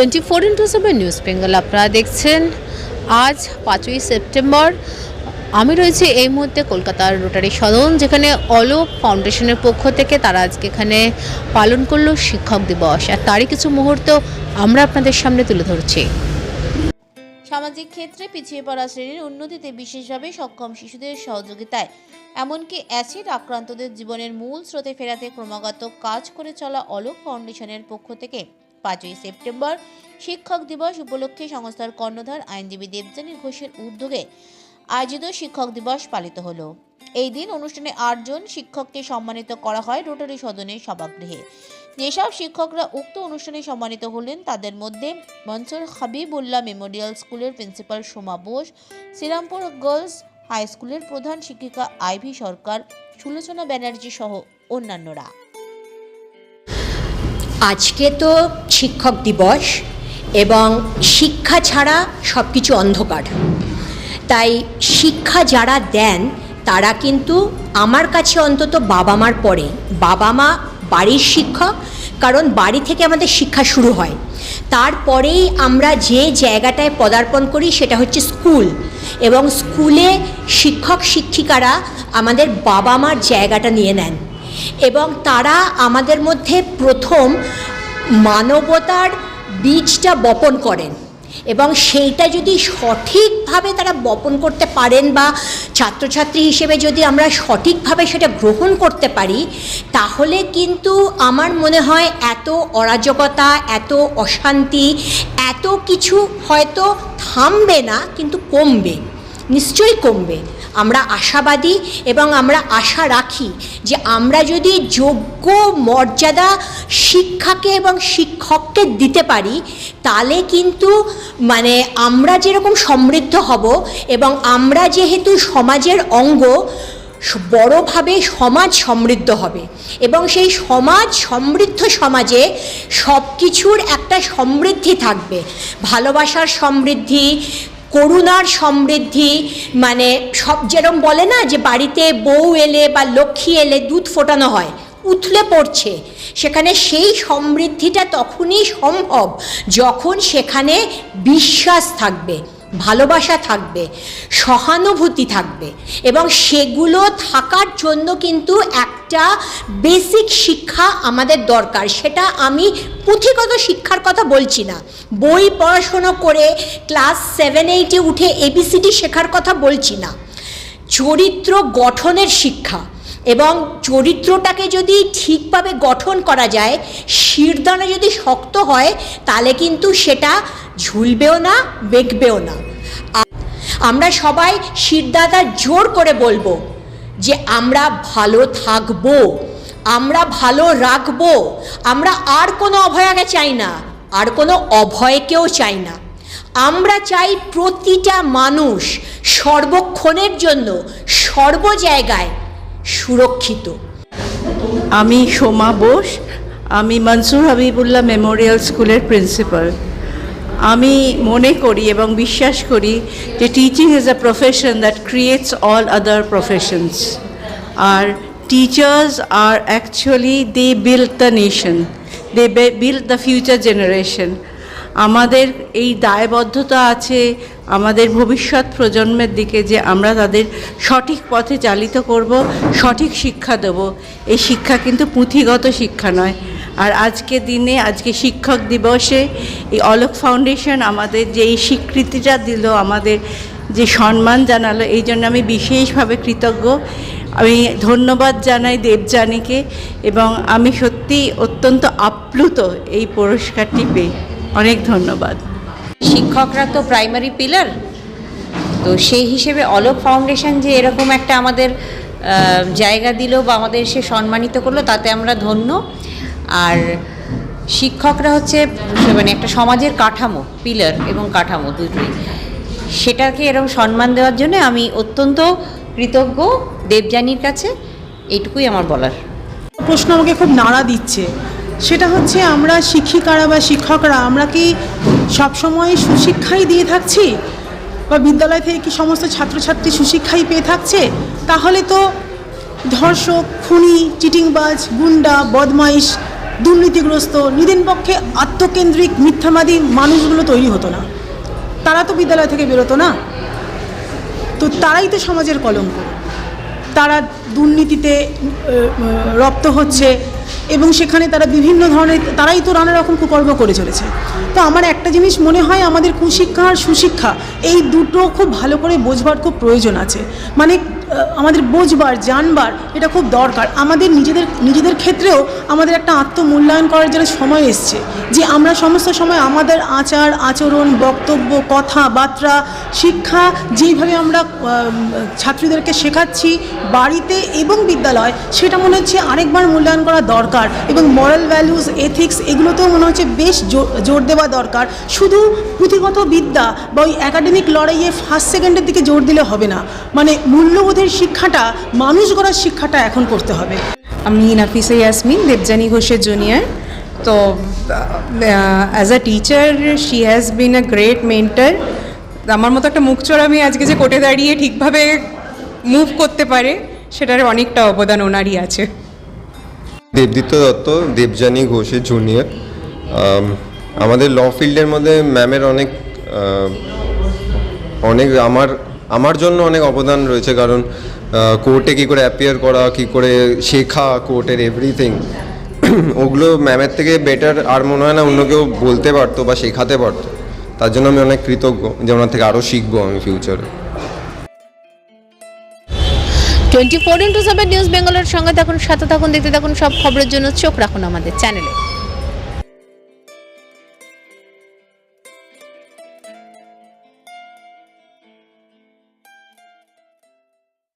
Twenty four into seven news Bengal আপনারা দেখছেন আজ পাঁচই সেপ্টেম্বর। আমি রয়েছি এই মুহূর্তে কলকাতার রোটারি সদন, যেখানে অলোক ফাউন্ডেশনের পক্ষ থেকে তারা আজকে এখানে পালন করল শিক্ষক দিবস। আর তারই কিছু মুহূর্ত আমরা আপনাদের সামনে তুলে ধরছি। সামাজিক ক্ষেত্রে পিছিয়ে পড়া শ্রেণির উন্নতিতে বিশেষভাবে সক্ষম শিশুদের সহযোগিতায়, এমনকি অ্যাসিড আক্রান্তদের জীবনের মূল স্রোতে ফেরাতে ক্রমাগত কাজ করে চলা অলোক ফাউন্ডেশনের পক্ষ থেকে পাঁচই সেপ্টেম্বর শিক্ষক দিবস উপলক্ষে সংস্থার কর্ণধার আইনজীবী দেবযানী ঘোষের উদ্যোগে আয়োজিত শিক্ষক দিবস পালিত হলো। এই দিন অনুষ্ঠানে আটজন শিক্ষককে সম্মানিত করা হয় রোটারি সদনের সভাগৃহে। যেসব শিক্ষকরা উক্ত অনুষ্ঠানে সম্মানিত হলেন, তাদের মধ্যে মনসুর হাবিবুল্লাহ মেমোরিয়াল স্কুলের principal Soma Bose, Srirampur girls high স্কুলের প্রধান শিক্ষিকা আইভি সরকার, সুলোচনা ব্যানার্জি সহ অন্যান্যরা। আজকে তো শিক্ষক দিবস এবং শিক্ষা ছাড়া সব কিছু অন্ধকার। তাই শিক্ষা যারা দেন, তারা কিন্তু আমার কাছে অন্তত বাবা মার পরে। বাবা মা বাড়ির শিক্ষক, কারণ বাড়ি থেকে আমাদের শিক্ষা শুরু হয়। তারপরেই আমরা যে জায়গাটায় পদার্পণ করি, সেটা হচ্ছে স্কুল। এবং স্কুলে শিক্ষক শিক্ষিকারা আমাদের বাবা মার জায়গাটা নিয়ে নেন। এবং তারা আমাদের মধ্যে প্রথম মানবতার বীজটা বপন করেন। এবং সেইটা যদি সঠিকভাবে তারা বপন করতে পারেন বা ছাত্রছাত্রী হিসেবে যদি আমরা সঠিকভাবে সেটা গ্রহণ করতে পারি, তাহলে কিন্তু আমার মনে হয় এত অরাজকতা, এত অশান্তি, এত কিছু হয়তো থামবে না, কিন্তু কমবে, নিশ্চয়ই কমবে। আমরা আশাবাদী এবং আমরা আশা রাখি যে আমরা যদি যোগ্য মর্যাদা শিক্ষাকে এবং শিক্ষককে দিতে পারি, তাহলে কিন্তু মানে আমরা যেরকম সমৃদ্ধ হব এবং আমরা যেহেতু সমাজের অঙ্গ, বড়ভাবে সমাজ সমৃদ্ধ হবে এবং সেই সমাজ সমৃদ্ধ সমাজে সব কিছুর একটা সমৃদ্ধি থাকবে। ভালোবাসার সমৃদ্ধি করুণার সমৃদ্ধি মানে সব যেরম বলে না যে বাড়িতে বউ এলে বা লক্ষ্মী এলে দুধ ফোটানো হয়, উথলে পড়ছে। সেখানে সেই সমৃদ্ধিটা তখনই সম্ভব যখন সেখানে বিশ্বাস থাকবে। ভালোবাসা থাকবে, সহানুভূতি থাকবে এবং সেগুলো থাকার জন্য কিন্তু একটা বেসিক শিক্ষা আমাদের দরকার। সেটা আমি পুঁথিগত শিক্ষার কথা বলছি না। বই পড়াশুনো করে ক্লাস সেভেন এইটে উঠে এবিসিডি শেখার কথা বলছি না। চরিত্র গঠনের শিক্ষা এবং চরিত্রটাকে যদি ঠিকভাবে গঠন করা যায় শিরদানা যদি শক্ত হয়, তাহলে কিন্তু সেটা ঝুলবেও না, বেঁকবেও না। আমরা সবাই শিরদাদা জোর করে বলব যে, আমরা ভালো থাকব, আমরা ভালো রাখব, আমরা আর কোনো অভয়াকে চাই না, আর কোনো অভয়কেও চাই না। আমরা চাই প্রতিটা মানুষ সর্বক্ষণের জন্য সর্ব জায়গায় সুরক্ষিত। আমি সোমা বোস, আমি মনসুর হাবিবুল্লাহ মেমোরিয়াল স্কুলের প্রিন্সিপাল। আমি মনে করি এবং বিশ্বাস করি যে teaching is a profession that creates all other professions R teachers R actually they build the nation they build the future generation আমাদের এই দায়বদ্ধতা আছে আমাদের ভবিষ্যৎ প্রজন্মের দিকে যে আমরা তাদের সঠিক পথে চালিত করব, সঠিক শিক্ষা দেব। এই শিক্ষা কিন্তু পুঁথিগত শিক্ষা নয়। আর আজকে দিনে, আজকে শিক্ষক দিবসে এই অলোক ফাউন্ডেশন আমাদের যে এই স্বীকৃতিটা দিল, আমাদের যে সম্মান জানালো, এই জন্য আমি বিশেষভাবে কৃতজ্ঞ। আমি ধন্যবাদ জানাই দেবযানীকে এবং আমি সত্যি অত্যন্ত আপ্লুত এই পুরস্কারটি পেয়ে। অনেক ধন্যবাদ। শিক্ষকরা তো প্রাইমারি পিলার তো সেই হিসেবে অলোক ফাউন্ডেশন যে এরকম একটা আমাদের জায়গা দিল বা আমাদের সে সম্মানিত করল, তাতে আমরা ধন্য। আর শিক্ষকরা হচ্ছে মানে একটা সমাজের কাঠামো পিলার এবং কাঠামো দুটোই। সেটাকে এরকম সম্মান দেওয়ার জন্য আমি অত্যন্ত কৃতজ্ঞ দেবযানীর কাছে, এইটুকুই আমার বলার। প্রশ্ন আমাকে খুব নাড়া দিচ্ছে। সেটা হচ্ছে আমরা শিক্ষিকারা বা শিক্ষকরা, আমরা কি সবসময় সুশিক্ষাই দিয়ে থাকছি? বা বিদ্যালয় থেকে কি সমস্ত ছাত্রছাত্রী সুশিক্ষাই পেয়ে থাকছে? তাহলে তো ধর্ষক, খুনি, চিটিংবাজ, গুন্ডা, বদমাইশ দুর্নীতিগ্রস্ত, নিদিন পক্ষে আত্মকেন্দ্রিক, মিথ্যাবাদী মানুষগুলো তৈরি হতো না। তারা তো বিদ্যালয় থেকে বেরোতো না। তো তারাই তো সমাজের কলঙ্ক। তারা দুর্নীতিতে রপ্ত হচ্ছে এবং সেখানে তারা বিভিন্ন ধরনের, তারাই তো নানা রকম কুকর্ম করে চলেছে। তো আমার একটা জিনিস মনে হয়, আমাদের কুশিক্ষা আর সুশিক্ষা, এই দুটো খুব ভালো করে বোঝবার খুব প্রয়োজন আছে। মানে আমাদের বোঝবার, জানবার এটা খুব দরকার। আমাদের নিজেদের নিজেদের ক্ষেত্রেও আমাদের একটা আত্মমূল্যায়ন করার যেন সময় এসছে, যে আমরা সমস্ত সময় আমাদের আচার, আচরণ, বক্তব্য, কথাবার্তা, শিক্ষা যেইভাবে আমরা ছাত্রীদেরকে শেখাচ্ছি বাড়িতে এবং বিদ্যালয়, সেটা মনে হচ্ছে আরেকবার মূল্যায়ন করা দরকার এবং মরাল ভ্যালুস এথিক্স এগুলোতেও মনে হচ্ছে বেশ জোর দেওয়া দরকার। শুধু পুঁথিগত বিদ্যা বা ওই একাডেমিক লড়াইয়ে ফার্স্ট সেকেন্ডের দিকে জোর দিলে হবে না। মানে মূল্যবোধের শিক্ষাটা মানুষ গড়ার শিক্ষাটা এখন করতে হবে। আমি নাফিসা ইয়াসমিন দেবজানি ঘোষের জুনিয়র তো as a teacher she has been a great mentor আমার মতো একটা মুখচোর আমি আজকে যে কোর্টে দাঁড়িয়ে ঠিকভাবে মুভ করতে পারে সেটার অনেকটা অবদান ওনারই আছে। দেবদিত্য দত্ত দেবযানী ঘোষের জুনিয়র আমাদের ল ফিল্ডের মধ্যে ম্যামের অনেক অনেক আমার আমার জন্য অনেক অবদান রয়েছে, কারণ কোর্টে কী করে অ্যাপিয়ার করা, কী করে শেখা কোর্টের এভরিথিং ওগুলো ম্যামের থেকে বেটার আর মনে হয় না অন্য কেউ বলতে পারতো বা শেখাতে পারতো। তার জন্য আমি অনেক কৃতজ্ঞ যে ওনার থেকে আরও শিখব আমি ফিউচারে twenty four into seven news বেঙ্গলের সঙ্গে থাকুন, সাথে থাকুন, দেখতে থাকুন সব খবরের জন্য চোখ রাখুন আমাদের চ্যানেলে